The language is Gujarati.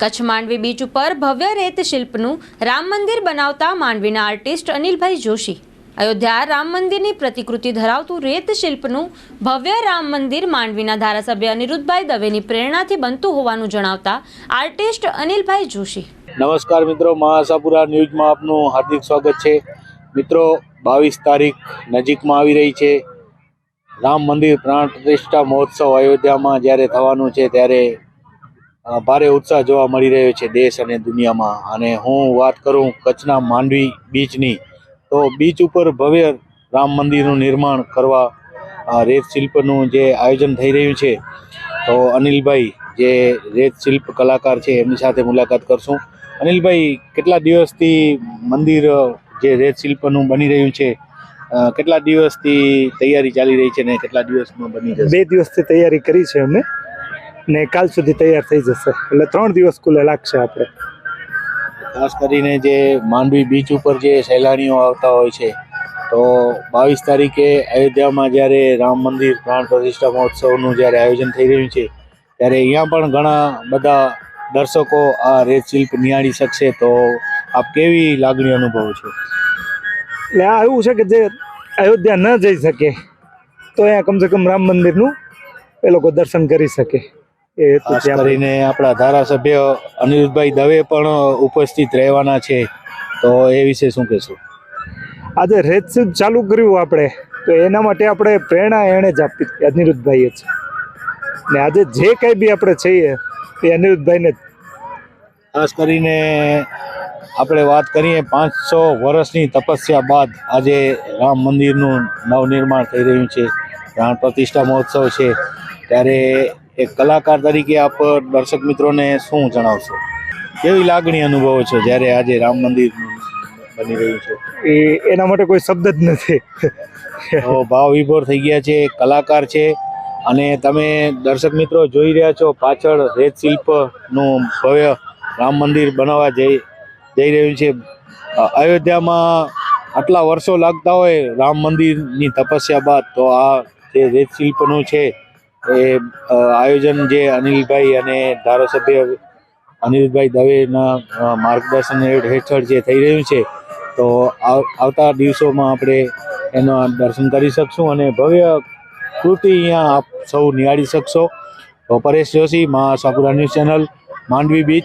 કચ્છ માંડવી બીચ ઉપર ભવ્ય રેત શિલ્પનું રામ મંદિર બનાવતા માંડવીના આર્ટિસ્ટ અનિલભાઈ જોશી. અયોધ્યા રામ મંદિરની પ્રતિકૃતિ ધરાવતું રેત શિલ્પનું ભવ્ય રામ મંદિર માંડવીના ધારાસભ્ય અનિરુદ્ધભાઈ દવેની પ્રેરણાથી બનતું હોવાનું જણાવતા આર્ટિસ્ટ અનિલભાઈ જોશી. નમસ્કાર મિત્રો, મહાસાપુરા ન્યૂઝમાં આપનું હાર્દિક સ્વાગત છે. મિત્રો, બાવીસ તારીખ નજીકમાં આવી રહી છે. રામ મંદિર પ્રાણ પ્રતિષ્ઠા મહોત્સવ અયોધ્યામાં જ્યારે થવાનું છે ત્યારે ભારે ઉત્સાહ જોવા મળી રહ્યો છે દેશ અને દુનિયામાં. અને હું વાત કરું કચ્છના માંડવી બીચની, તો બીચ ઉપર ભવ્ય રામ મંદિરનું નિર્માણ કરવા રેત શિલ્પનું જે આયોજન થઈ રહ્યું છે, તો અનિલભાઈ જે રેત શિલ્પ કલાકાર છે એમની સાથે મુલાકાત કરશું. અનિલભાઈ, કેટલા દિવસથી મંદિર, જે રેત શિલ્પનું બની રહ્યું છે કેટલા દિવસથી તૈયારી ચાલી રહી છે ને કેટલા દિવસમાં બની જશે? બે દિવસથી તૈયારી કરી છે અમે. ને કાલ સુધી તૈયાર થઈ જશે. એટલે ત્રણ દિવસ કુલે લાગશે આપણે. ખાસ કરીને જે માંડવી બીચ ઉપર જે સહેલાણીઓ આવતા હોય છે તો બાવીસ તારીખે અયોધ્યામાં જ્યારે રામ મંદિર પ્રાણ પ્રતિષ્ઠા મહોત્સવનું જ્યારે આયોજન થઈ રહ્યું છે ત્યારે અહીંયા પણ ઘણા બધા દર્શકો આ રેત શિલ્પ નિહાળી શકશે તો આપ કેવી લાગણી અનુભવો છો? એટલે આ એવું છે કે જે અયોધ્યા ન જઈ શકે તો અહીંયા કમસે કમ રામ મંદિરનું એ લોકો દર્શન કરી શકે. એ હેતુથી કરીને આપણા ધારાસભ્ય અનિરુદ્ધભાઈ દવે પણ ઉપસ્થિત રહેવાના છે. તો એ વિશે શું કહેશો? આજે રેત ચાલુ કર્યું આપણે. તો એના માટે આપણે પ્રેરણા એણે જ આપી અનિરુદ્ધભાઈએ છે ને આજે જે કંઈ બી આપણે છીએ એ અનિરુદ્ધભાઈને ખાસ કરીને આપણે વાત કરીએ પાંચસો વર્ષની તપસ્યા બાદ આજે રામ મંદિરનું નવનિર્માણ થઈ રહ્યું છે. પ્રાણ પ્રતિષ્ઠા મહોત્સવ છે. ત્યારે એક કલાકાર તરીકે આપ દર્શક મિત્રોને શું જણાવશો? કેવી લાગણી અનુભવો છો જ્યારે આજે રામ મંદિર બની રહ્યું છે? એ એના માટે કોઈ શબ્દ જ નથી. ભાવ વિભોર થઈ ગયા છે કલાકાર છે અને તમે દર્શક મિત્રો જોઈ રહ્યા છો પાછળ રેત શિલ્પનું ભવ્ય રામ મંદિર બનાવવા જઈ જઈ રહ્યું છે. અયોધ્યામાં આટલા વર્ષો લાગતા હોય રામ મંદિરની તપસ્યા બાદ તો આ જે રેત શિલ્પનું છે એ આયોજન જે અનિલભાઈ અને ધારાસભ્ય અનિલભાઈ દવેના માર્ગદર્શન હેઠળ જે થઈ રહ્યું છે, તો આવ- આવતા દિવસોમાં આપણે એના દર્શન કરી શકશું અને ભવ્ય કૃતિ અહીંયા આપ સૌ નિહાળી શકશો. તો પરેશ જોશી, મા સાપુરા news channel, Mandvi beach.